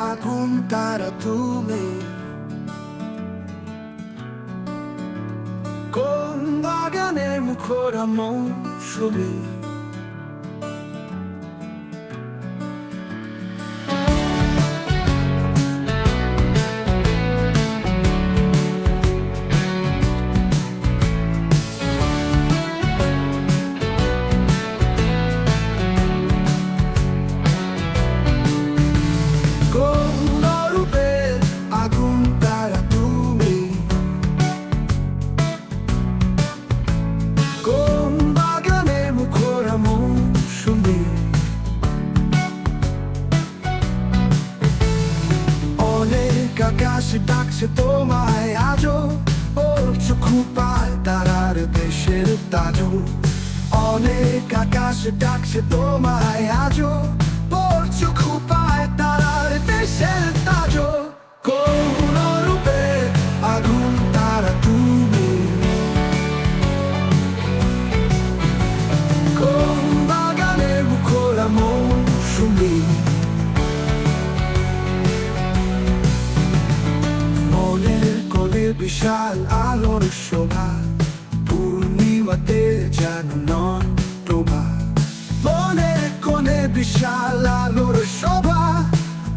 আগুন তারা তুমি কোন বাগানে মুখরা মৌসুমী আকাশে ডাকছে তোমায় আজও বলছো খুপায় তারার দেশের তাজু অনেক আকাশে ডাকছে তোমায় আজও বিশাল আলোর শোভা, পূর্ণিমাতে যেন নন টোভা বনে কনে বিশাল আলোর শোভা,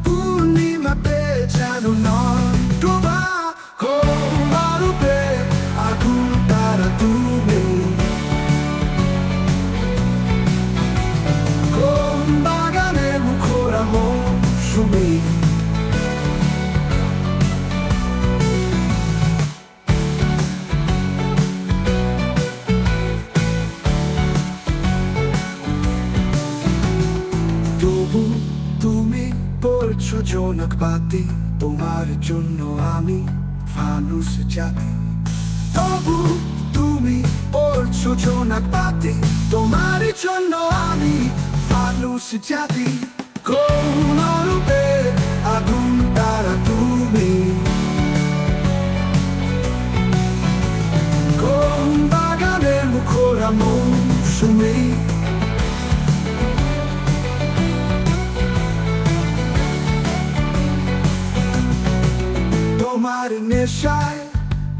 পূর্ণিমাতে যেন নন জনক পাতি তোমার জন্য আমি ফানুস জাতি। তবু তুমি পড়ছো জনক পাতি তোমার জন্য আমি ফানুস জাতি। কোন রূপে আগুন তারা তুমি। কোন বাগানের মুখরা মৌসুমী তোমার নেশায়,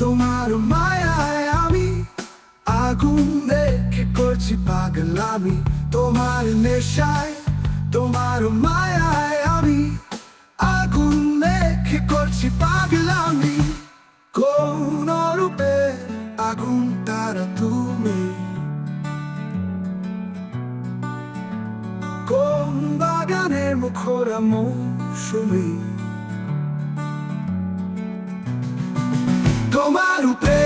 তোমার মায়ায় আমি আগুন দেখে করছি পাগল আমি তোমার নেশায়, তোমার মায়ায় আমি আগুন দেখে করছি পাগল আমি কোন রূপে আগুন তারা তুমি? কোন বাগানের মুখরা মৌসুমী? তোমার উপরে